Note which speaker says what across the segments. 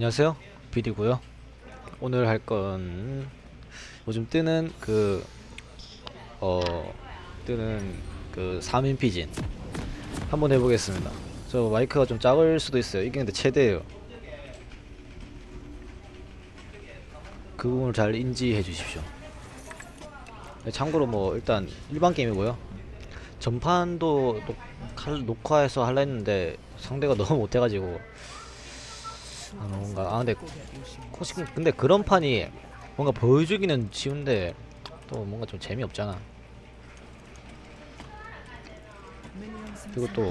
Speaker 1: 안녕하세요. 비디고요. 오늘 할 건 요즘 뜨는 그 어 뜨는 그 3인 피진 한번 해보겠습니다. 저 마이크가 좀 작을 수도 있어요. 이게 근데 최대예요. 그 부분을 잘 인지해 주십시오. 참고로 뭐 일단 일반 게임이고요. 전판도 녹, 칼- 녹화해서 할라 했는데 상대가 너무 못해가지고 아 뭔가 아 근데 코시 근데 그런 판이 뭔가 보여주기는 쉬운데 또 뭔가 좀 재미없잖아. 그리고 또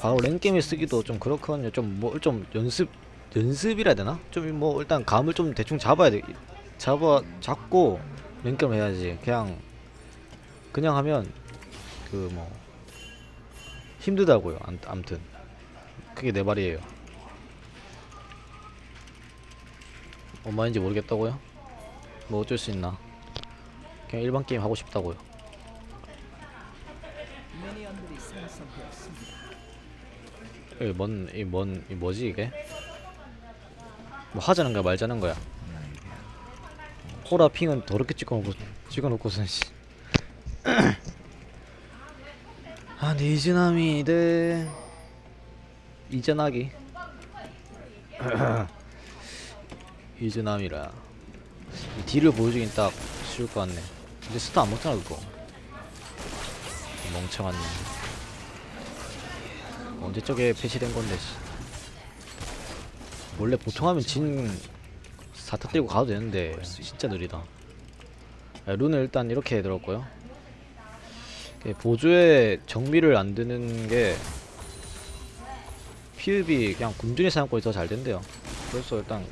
Speaker 1: 바로 랭게임에 쓰기도 좀 그렇거든요. 좀뭐좀 연습 연습이라 되나? 좀 뭐 일단 감을 좀 대충 잡아야 돼. 잡아 잡고 랭게임 해야지. 그냥 그냥 하면 그 뭐 힘들다고요. 암- 암튼. 그게 내 말이에요 얼마인지 모르겠다고요? 뭐 어쩔 수 있나 그냥 일반 게임 하고 싶다고요 이게 뭔, 이 뭔, 이 뭐지 이게? 뭐 하자는 거야 말자는 거야 호라 핑은 더럽게 찍어놓고 찍어놓고선 씨. 아대 이전하기 이즈나미라. 이 딜을 보여주긴 딱 쉬울 것 같네. 근데 스타 안 먹잖아 그거. 멍청한 놈. 언제 쪽에 패치된 건데 씨. 원래 보통 하면 진 사타 떼고 가도 되는데 진짜 느리다. 아, 룬을 일단 이렇게 들었고요. 보조에 정비를 안 드는 게 PUB 그냥 군준이 사용권이 더 잘 된대요. 그래서 일단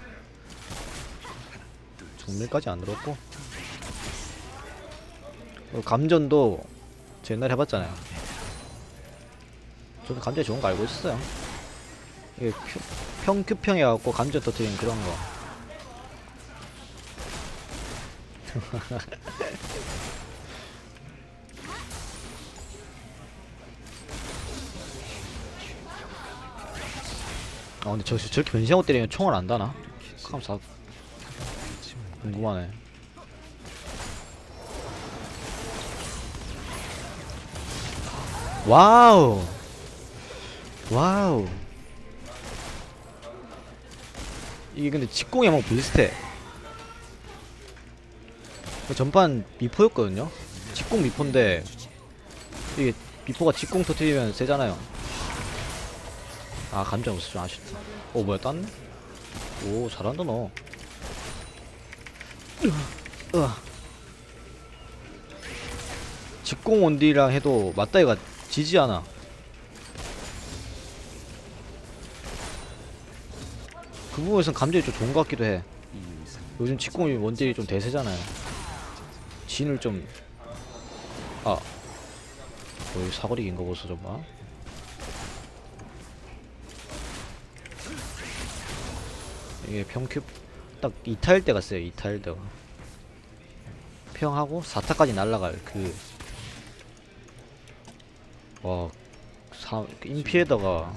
Speaker 1: 정밀까지 안 들었고. 그리고 감전도 저 옛날에 해봤잖아요. 저는 감전이 좋은 거 알고 있었어요. 이게 평, 평큐평 해갖고 감전 터트리는 그런 거. 아 근데 저, 저렇게 변신하고 때리면 총을 안 다나? 감사 궁금하네. 와우! 와우! 이게 근데 직공이 막 비슷해 그 전판 미포였거든요? 직공 미포인데 이게 미포가 직공 터트리면 세잖아요. 아 감정 없어 좀 아쉽다. 오 뭐야 땄네 오 잘한다 너. 직공 원딜이랑 해도 맞다이가 지지 않아 그 부분에선 감정이 좀 좋은 것 같기도 해 요즘 직공이 원딜이 좀 대세잖아요 진을 좀 아. 거의 사거리인 거 보소 좀 봐. 이게 평큐 딱 2타일 때가 어요 2타일 때가. 평하고 4타까지 날라갈 그. 와, 사, 인피에다가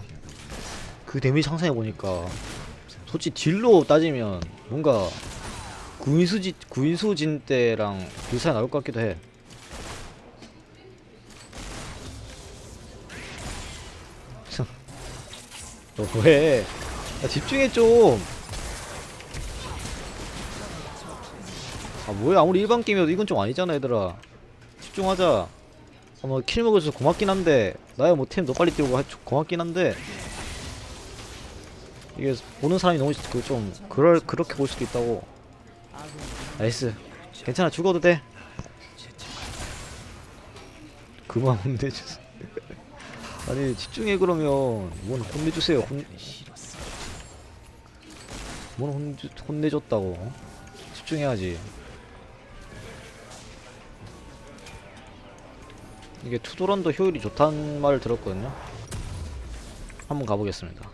Speaker 1: 그 데미지 상상해 보니까 솔직히 딜로 따지면 뭔가 구인수지 구인수진 때랑 비슷하게 나올 것 같기도 해. 너 왜? 야, 집중해 좀. 아 뭐야 아무리 일반 게임이어도 이건 좀 아니잖아 얘들아. 집중하자. 어머 킬 먹어줘서 고맙긴 한데 나야 뭐템 너 빨리 띄우고 하- 고맙긴 한데 이게 보는 사람이 너무 그좀 그럴 그렇게 볼 수도 있다고. 나이스. 괜찮아 죽어도 돼. 그만 혼내주세요. 아니 집중해 그러면 뭔 혼내주세요. 혼... 뭔 혼... 혼내줬다고? 집중해야지. 이게 투도런도 효율이 좋다는 말을 들었거든요. 한번 가보겠습니다.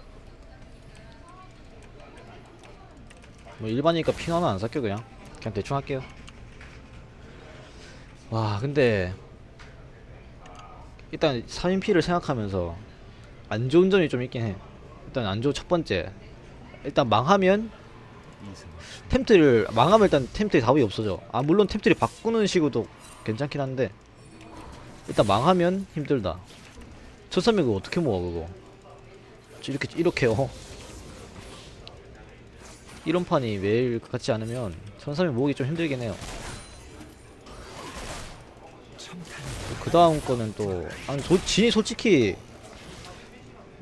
Speaker 1: 뭐 일반이니까 핑하는 안 삭혀 그냥 그냥 대충 할게요. 와 근데 일단 3인피를 생각하면서 안 좋은 점이 좀 있긴 해. 일단 안 좋은 첫 번째 일단 망하면 템트를 망하면 일단 템트에 답이 없어져 아 물론 템트를 바꾸는 식으로도 괜찮긴 한데 일단 망하면 힘들다. 천삼이 그거 어떻게 모아 그거? 이렇게 이렇게 요. 이런 판이 매일 같지 않으면 천삼이 모으기 좀 힘들긴 해요. 그 다음 거는 또 아니 도, 진이 솔직히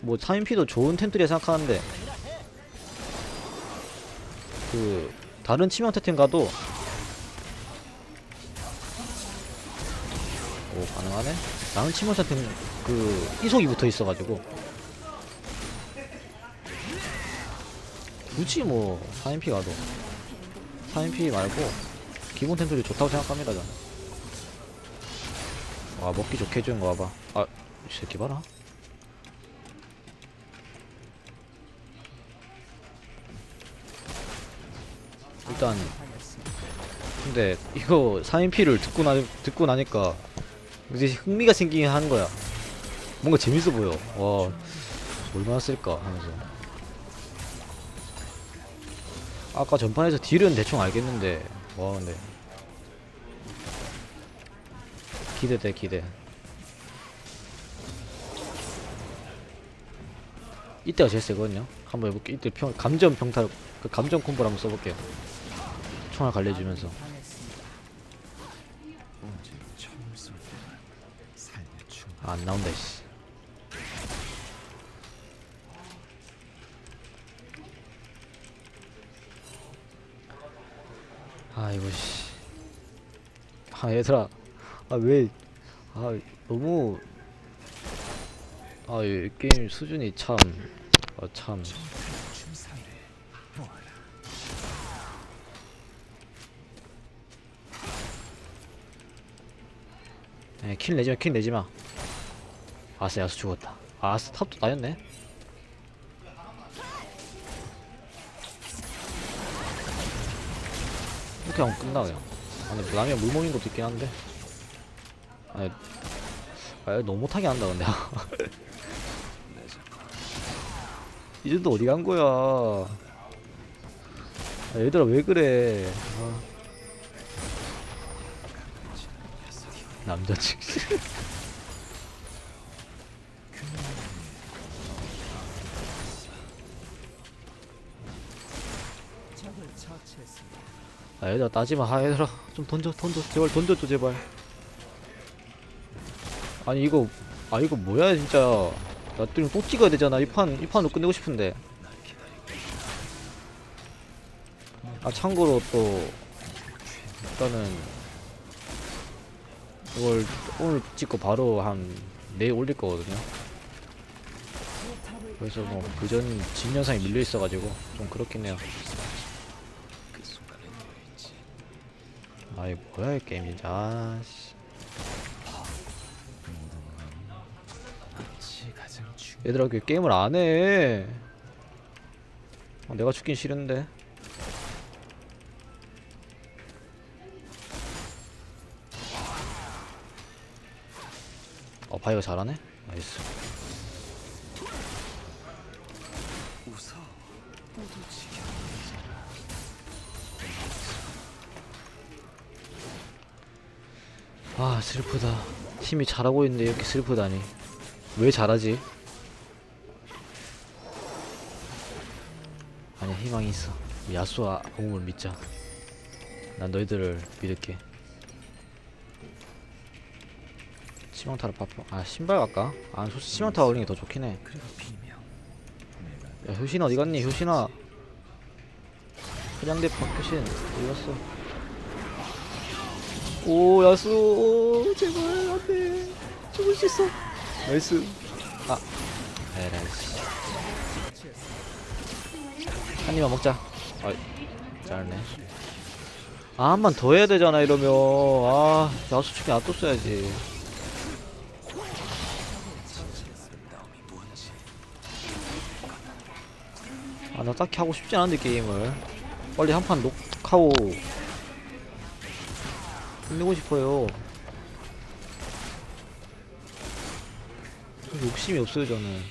Speaker 1: 뭐 3인피도 좋은 템트리라 생각하는데 그 다른 치명타 팀 가도 오 가능하네? 다른 치명타 팀그 이속이 붙어 있어가지고. 굳이 뭐 4인피 가도. 4인피 말고 기본 템트리 좋다고 생각합니다 저는. 와 먹기 좋게 해주는 거 봐봐. 아이 새끼 봐라. 일단 근데 이거 4인피를 듣고 나 듣고 나니까 이제 흥미가 생기긴 하는 거야. 뭔가 재밌어 보여. 와 얼마나 쓸까 하면서. 아까 전판에서 딜은 대충 알겠는데 와 근데. 기대돼 기대. 이때가 제일 세거든요. 한번 해볼게. 이때 평 감전 평타 그 감전 콤보를 한번 써볼게요. 총알 갈려주면서 아, 안 나온다 씨. 아이고 씨. 아 얘들아. 아왜아 너무 아이 게임 수준이 참 아, 참. 에, 킬 내지마 킬 내지마 아싸 야수 죽었다. 아싸 탑도 나였네. 이렇게 하면 끝나 그냥 아 근데 남이가 물먹인 것도 있긴 한데. 아니 아 너무 못하게 한다 근데. 이제도 어디 간 거야? 아, 얘들아 왜 그래? 아. 남자친구 아 얘들아 따지마. 아 얘들아 좀 던져 던져. 제발 던져줘 제발. 아니 이거 아 이거 뭐야 진짜. 나또 또 찍어야 되잖아. 이 판 이 판으로 끝내고 싶은데. 아 참고로 또 일단은 이걸 오늘 찍고 바로 한 내일 올릴 거거든요. 그래서 뭐 그전 진 영상이 밀려 있어가지고 좀 그렇긴 해요 아이 뭐야 이 게임 진짜 아씨. 얘들아 그 게임을 안해. 아, 내가 죽긴 싫은데. 어 바이가 잘하네? 나이스 아 슬프다. 팀이 잘하고 있는데 이렇게 슬프다니. 왜 잘하지? 아니야 희망이 있어. 야수와 공을 믿자. 난 너희들을 믿을게. 치명타를 파파 아 신발 갈까? 아 솔직히 치명타 어린게 더 좋긴 해야 효신 어디 갔니? 효신아. 그냥대 박 효신 어디 갔어 오 야수. 오 제발 안돼. 죽을 수 있어. 나이스. 아. 에라이씨. 한 입만 먹자. 아 짧네. 아 한 번 더 해야 되잖아 이러면. 아 야수 축에 놔뒀 써야지. 아 나 딱히 하고 싶지 않은데 게임을. 빨리 한 판 녹하고 끝내고 싶어요. 욕심이 없어요 저는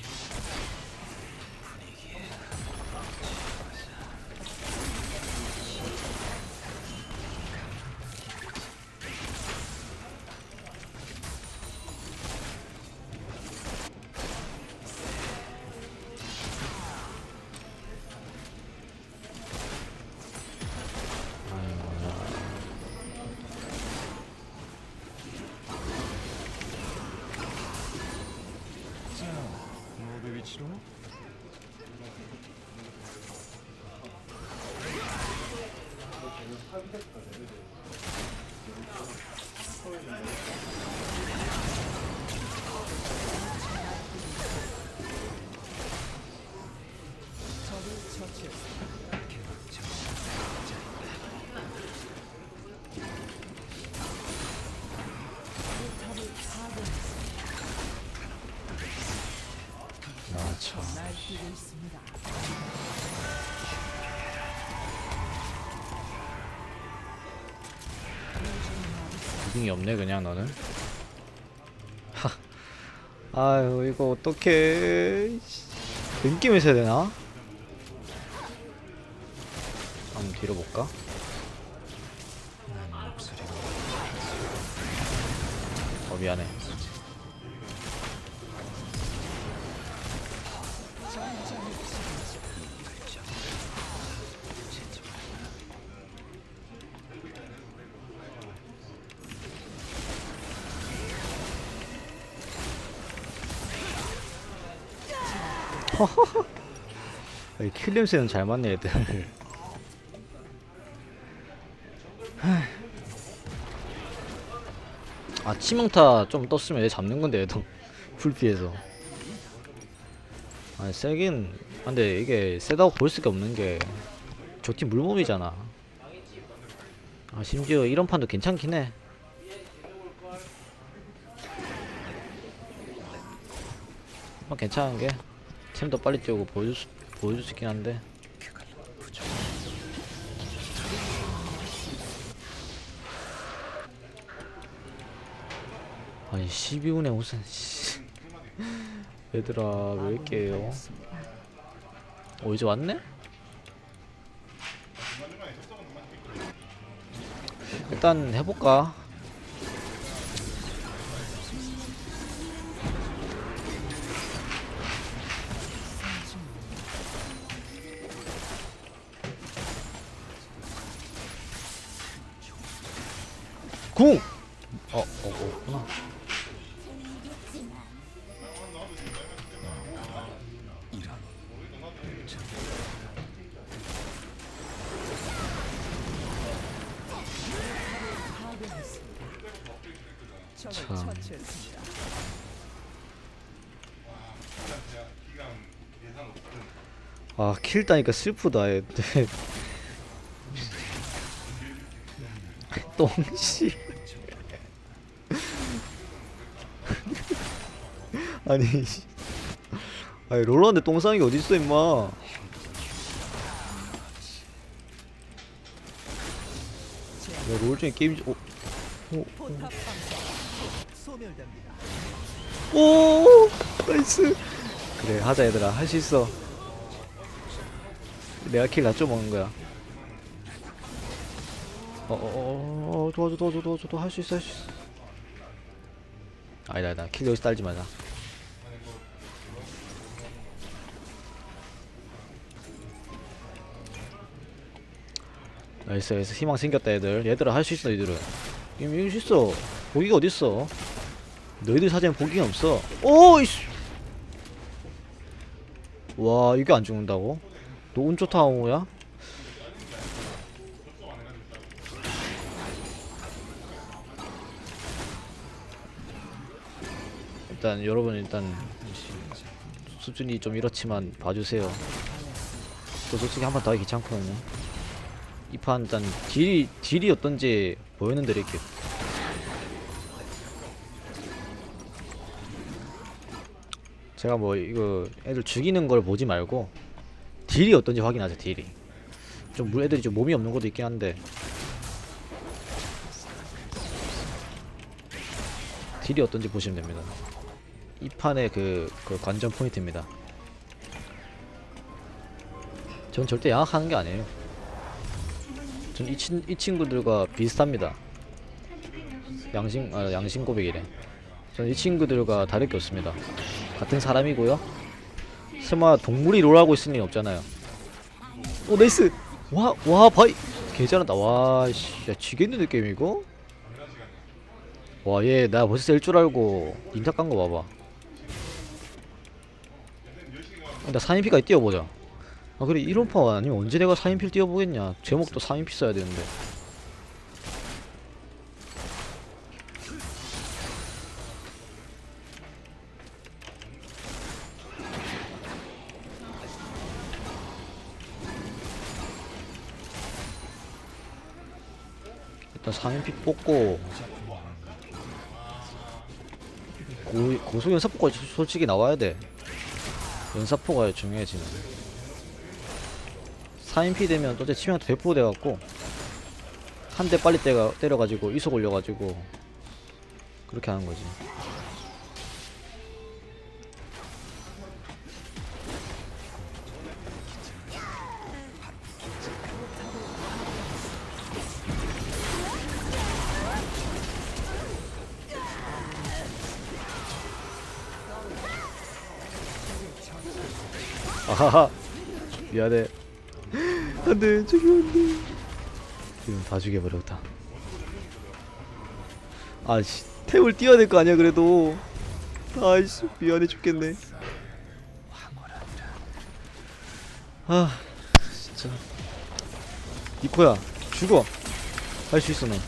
Speaker 1: 무빙이 없네 그냥 너는 하 아유 이거 어떡해 느낌에서 해야 되나? 한번 뒤로 볼까? 어 미안해 이 킬림새는 잘 맞네 애들. 아 치명타 좀 떴으면 얘 잡는 건데 얘도. 풀피해서. 아니 세긴. 근데 이게 세다고 볼 수가 없는 게 저 팀 물몸이잖아. 아 심지어 이런 판도 괜찮긴 해. 어, 괜찮은 게. 템도 빨리 뛰고 보여줄 수, 보여줄 수 있긴 한데 아니 12분에 무슨 씨. 얘들아 왜 이렇게 해요 어 이제 왔네? 일단 해볼까? 킬 따니까 슬프다, 얘. 똥씨. 아니, 씨. 아니, 롤러인데 똥 싸는 게 어딨어, 임마. 야, 롤 중에 게임, 중- 어, 오, 오, 오, 나이스. 그래, 하자, 얘들아. 할 수 있어. 내가 킬 낮춰 먹는 거야. 어, 어, 어, 어, 도와줘, 도와줘, 도와줘, 도와줘, 할수 있어, 할 수 있어. 아니다, 아니다, 킬 여기서 딸지 마자. 나이스, 나이스, 희망 생겼다, 얘들. 얘들아, 할 수 있어, 너희들은. 이거 이길 수 있어. 보기가 어딨어. 너희들 사전 보기가 없어. 오, 이씨. 와, 이게 안 죽는다고? 너 운 좋다, 오야? 일단 여러분 일단 수준이 좀 이렇지만 봐주세요. 저 솔직히 한판더 귀찮거든요. 이 판 일단 딜이 딜이 어떤지 보여는 드릴게요. 제가 뭐 이거 애들 죽이는 걸 보지 말고 딜이 어떤지 확인하세요. 딜이 좀 물- 애들이 좀 몸이 없는 것도 있긴 한데 딜이 어떤지 보시면 됩니다. 이 판의 그, 그 관전 포인트입니다. 전 절대 양악하는 게 아니에요. 전 이 친, 이 친구들과 비슷합니다. 양심, 아, 양심 고백이래. 전 이 친구들과 다를 게 없습니다. 같은 사람이고요. 설마 동물이 롤하고 있을 리는 없잖아요. 오, 나이스! 와, 와, 바이! 개 잘한다. 와, 씨, 야, 지겠는데, 게임 이거? 와, 얘, 나 벌써 셀줄 알고, 인탁 깐 거 봐봐. 나 4인피까지 뛰어보자. 아, 그래, 1원파 아니면 언제 내가 4인피를 뛰어보겠냐. 제목도 4인피 써야 되는데. 4인피 뽑고 고, 고속 연사포가 솔직히 나와야 돼 연사포가 중요해지는 4인피 되면 또 이제 치명타 100% 돼갖고 한 대 빨리 때려가지고 이속 올려가지고 그렇게 하는 거지. 아하하. 미안해. 안돼 저기 안돼. 지금 다 죽여버렸다. 아씨 템을 띄워야 될 거 아니야 그래도. 아이씨 미안해 죽겠네. 아 진짜. 니코야 죽어. 할 수 있어 넌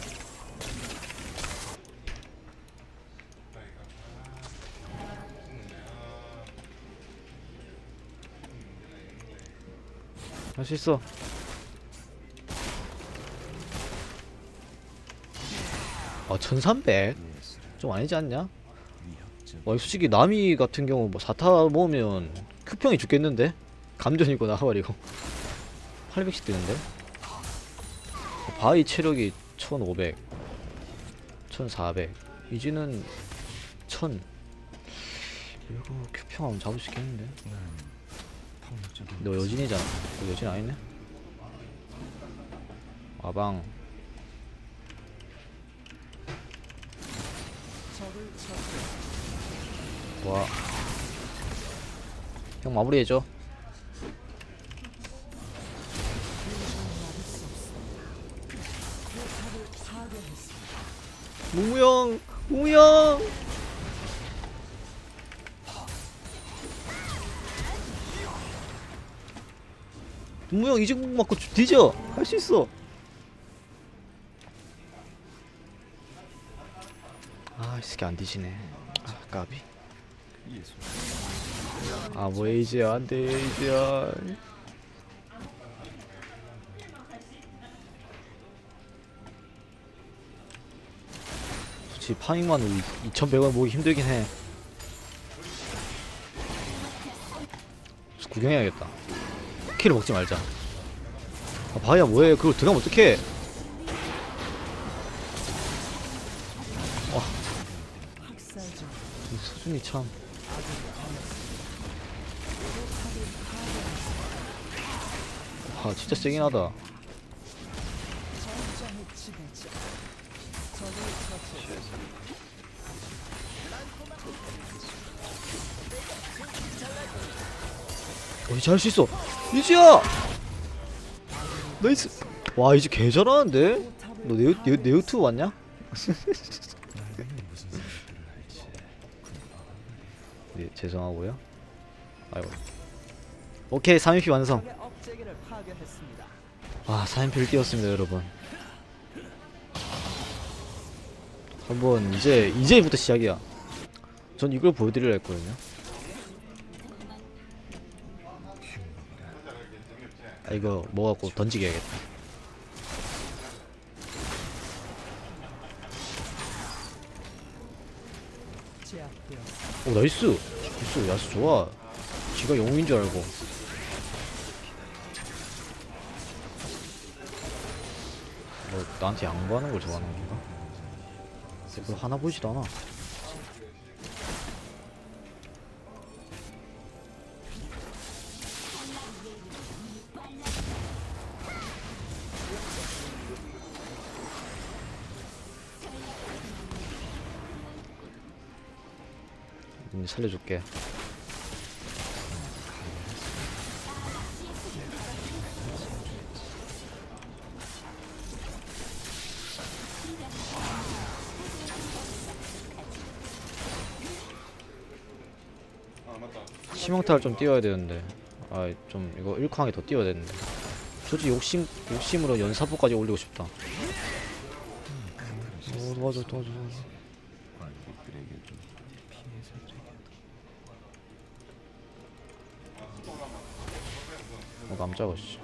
Speaker 1: 할 수 있어. 아, 1300? 좀 아니지 않냐? 와, 솔직히 나미 같은 경우 뭐 4타 모으면 크평이 죽겠는데? 감전이고 나가버리고 800씩 뜨는데? 바위 체력이 1500 1400 이지는 1000 이거 큐평 하면 잡을 수 있겠는데? 너 여진이잖아. 너 여진 아니네? 와방. 와. 형 마무리해줘. 무무형, 무무형. 무무형 이제 공 맞고 주- 뒤져. 할 수 있어. 아, 이 새끼 안 뒤지네. 아, 까비. 아, 뭐 에이지야, 안 돼, 에이지야. 솔직히 파밍만 2,100원 모으기 힘들긴 해. 구경해야겠다. 키를 먹지 말자. 아, 바이야 뭐해? 그걸 들어가면 어떡해? 이 수준이 참. 아 진짜 세긴 하다. 어 이제 할 수 있어. 이지야. 나이스. 와 이제 개 잘하는데? 너 네오 네오 네오투 왔냐? 네, 죄송하고요. 아이고. 오케이 3인피 완성. 아 4인피를 띄웠습니다 여러분. 한번 이제 이제부터 시작이야. 전 이걸 보여드리려 했거든요. 아 이거 뭐 갖고 던지게 해야겠다.
Speaker 2: 제압되었습니다.
Speaker 1: 오 나이스. 나이스 야수 좋아. 지가 영웅인 줄 알고. 뭐 나한테 양보하는 걸 좋아하는 건가? 그거 하나 보이지도 않아. 살려줄게. 치명타를 좀 띄워야 되는데. 아 좀 이거 1쾅에 더 띄워야 되는데. 솔직히 욕심, 욕심으로 연사포까지 올리고 싶다. 어, 도와줘 도와줘 도와줘 어 깜짝아 씨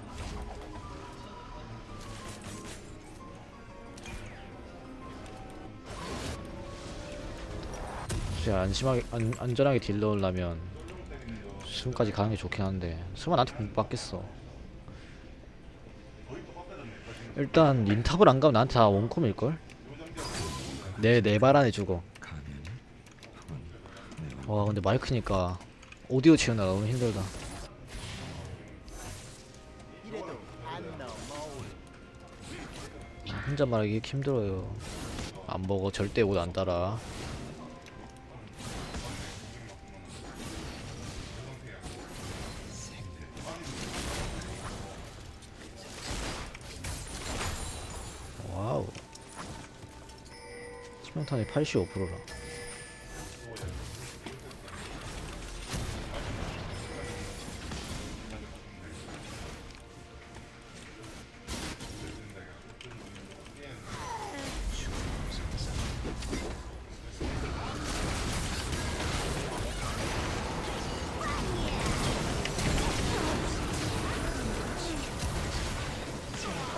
Speaker 1: 진짜 안심하게 안, 안전하게 딜 넣으려면 수음까지 가는 게 좋긴 한데 수만 나한테 못 받겠어. 일단 닌탑을 안 가면 나한테 다 원콤일 걸? 내 내 발 안에 죽어. 와 근데 마이크니까 오디오 치우느라 너무 힘들다 혼자 말하기 힘들어요. 안 먹어. 절대 옷 안 따라 와우. 치명타이 85%라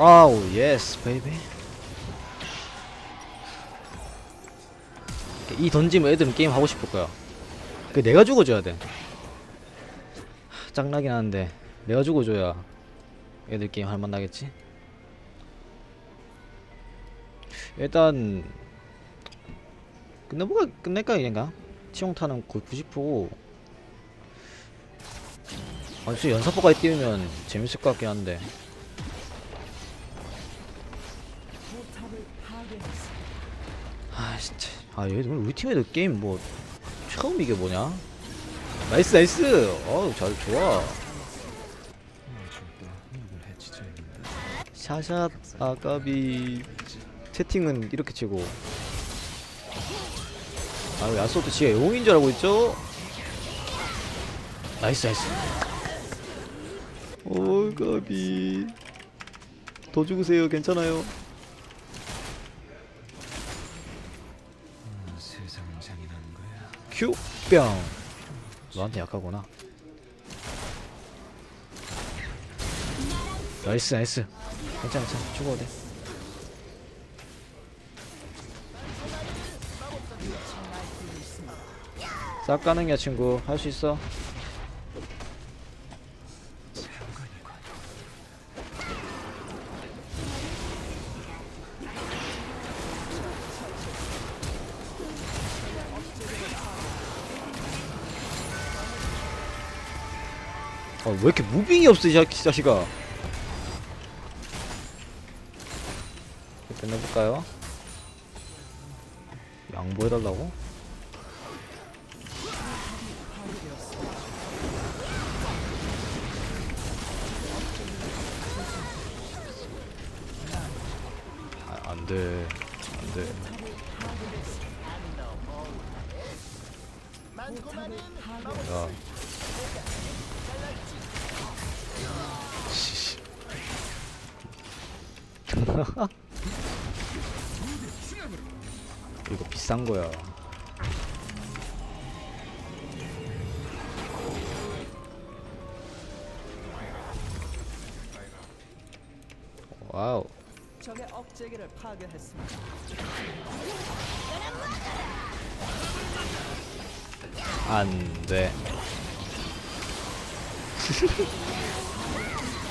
Speaker 1: 아우 예스 베이비 이 던지면 애들은 게임 하고 싶을 거야. 그 내가 죽어줘야 돼. 하, 짱나긴 하는데 내가 죽어줘야 애들 게임 할만 나겠지? 일단 끝내볼까 끝낼까 이인가 치용타는 거의 90%고. 아 진짜 연사포까지 띄우면 재밌을 것 같긴 한데 아얘 오늘 우리 팀 애들 게임 뭐 처음 이게 뭐냐? 나이스 나이스! 어우 잘 좋아. 샤샷 아까비 채팅은 이렇게 치고. 아 야소도 지가 영웅인 줄 알고 있죠? 나이스 나이스. 오 까비. 더 죽으세요. 괜찮아요 큐! 뿅! 너한테 약하구나. 나이스 나이스. 괜찮아 괜찮아. 죽어도 돼. 싹 가는 게 친구. 할 수 있어 왜 이렇게 무빙이 없어, 이 자- 이 자식아. 끝내볼까요? 양보해달라고? 이거 비싼 거야. 와우.
Speaker 2: 적의 억제기를 파괴했습니다.
Speaker 1: 안 돼.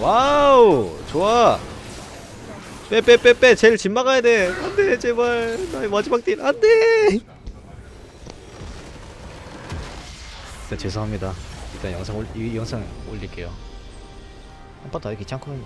Speaker 1: 와우! 좋아! 빼, 빼, 빼, 빼! 제일 집 막아야 돼! 안 돼, 제발! 나의 마지막 딜, 안 돼! 진짜 죄송합니다. 일단 영상 올, 이 영상 올릴게요. 한번더 하기 귀찮거든요.